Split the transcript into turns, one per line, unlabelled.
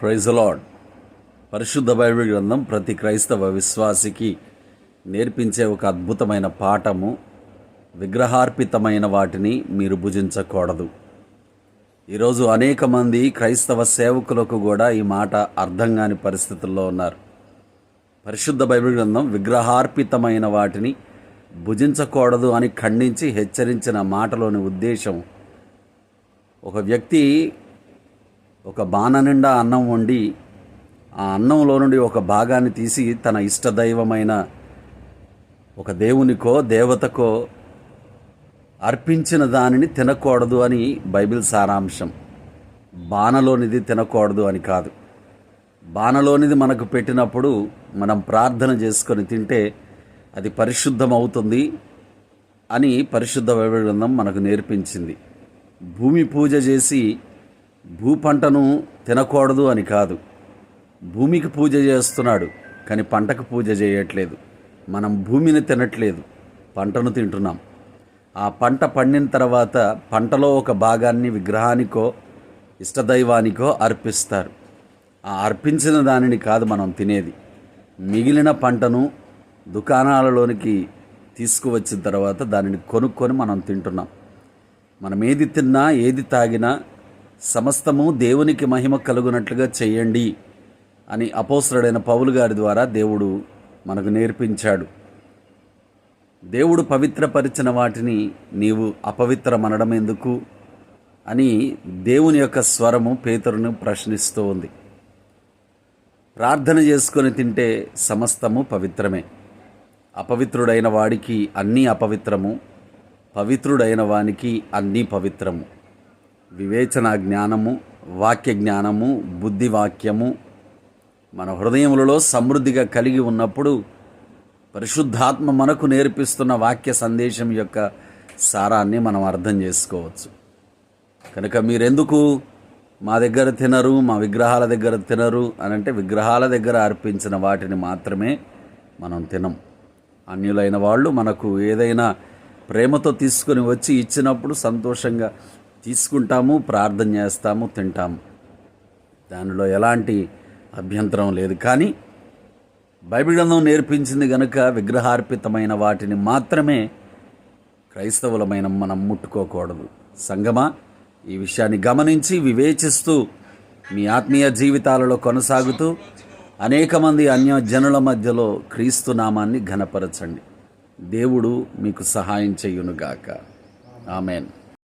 Praise lord పరిశుద్ధ Bible గ్రంథం ప్రతి క్రైస్తవ విశ్వాసికి నేర్పించే ఒక అద్భుతమైన పాఠము. విగ్రహార్పితమైన వాటిని మీరు భుజించకూడదు. ఈరోజు అనేక మంది క్రైస్తవ సేవకులకు కూడా ఈ మాట అర్థం కాని పరిస్థితుల్లో ఉన్నారు. పరిశుద్ధ బైబిల్ గ్రంథం విగ్రహార్పితమైన వాటిని భుజించకూడదు అని ఖండించి హెచ్చరించిన మాటలోని ఉద్దేశం ఒక వ్యక్తి ఒక బాణ నిండా అన్నం వండి ఆ అన్నంలో నుండి ఒక భాగాన్ని తీసి తన ఇష్టదైవమైన ఒక దేవునికో దేవతకో అర్పించిన దానిని తినకూడదు అని బైబిల్ సారాంశం. బాణలోనిది తినకూడదు అని కాదు. బాణలోనిది మనకు పెట్టినప్పుడు మనం ప్రార్థన చేసుకొని తింటే అది పరిశుద్ధం అవుతుంది అని పరిశుద్ధ గ్రంథం మనకు నేర్పించింది. భూమి పూజ చేసి భూ పంటను తినకూడదు అని కాదు. భూమికి పూజ చేస్తున్నాడు కానీ పంటకు పూజ చేయట్లేదు. మనం భూమిని తినట్లేదు పంటను తింటున్నాం. ఆ పంట పండిన తర్వాత పంటలో ఒక భాగాన్ని విగ్రహానికో ఇష్టదైవానికో అర్పిస్తారు. ఆ అర్పించిన దానిని కాదు మనం తినేది. మిగిలిన పంటను దుకాణాలలోనికి తీసుకువచ్చిన తర్వాత దానిని కొనుక్కొని మనం తింటున్నాం. మనం ఏది తిన్నా ఏది తాగినా సమస్తము దేవునికి మహిమ కలుగునట్లుగా చేయండి అని అపోసరుడైన పౌలు గారి ద్వారా దేవుడు మనకు నేర్పించాడు. దేవుడు పవిత్రపరిచిన వాటిని నీవు అపవిత్రమనడం ఎందుకు అని దేవుని యొక్క స్వరము పేతురును ప్రశ్నిస్తూ ఉంది. ప్రార్థన చేసుకొని తింటే సమస్తము పవిత్రమే. అపవిత్రుడైన వాడికి అన్నీ అపవిత్రము పవిత్రుడైన వానికి అన్నీ పవిత్రము. వివేచన జ్ఞానము వాక్య జ్ఞానము బుద్ధి వాక్యము మన హృదయములలో సమృద్ధిగా కలిగి ఉన్నప్పుడు పరిశుద్ధాత్మ మనకు నేర్పిస్తున్న వాక్య సందేశం యొక్క సారాన్ని మనం అర్థం చేసుకోవచ్చు. కనుక మీరెందుకు మా దగ్గర తినరు మా విగ్రహాల దగ్గర తినరు అని అంటే విగ్రహాల దగ్గర అర్పించిన వాటిని మాత్రమే మనం తినం. అన్యులైన వాళ్ళు మనకు ఏదైనా ప్రేమతో తీసుకొని వచ్చి ఇచ్చినప్పుడు సంతోషంగా తీసుకుంటాము ప్రార్థన చేస్తాము తింటాము. దానిలో ఎలాంటి అభ్యంతరం లేదు. కానీ బైబిల్ గ్రంథం నేర్పించింది గనుక విగ్రహార్పితమైన వాటిని మాత్రమే క్రైస్తవులమైన మనం ముట్టుకోకూడదు. సంగమా ఈ విషయాన్ని గమనించి వివేచిస్తూ మీ ఆత్మీయ జీవితాలలో కొనసాగుతూ అనేక మంది అన్య జనుల మధ్యలో క్రీస్తు నామాన్ని ఘనపరచండి. దేవుడు మీకు సహాయం చేయునుగాక. ఆమెన్.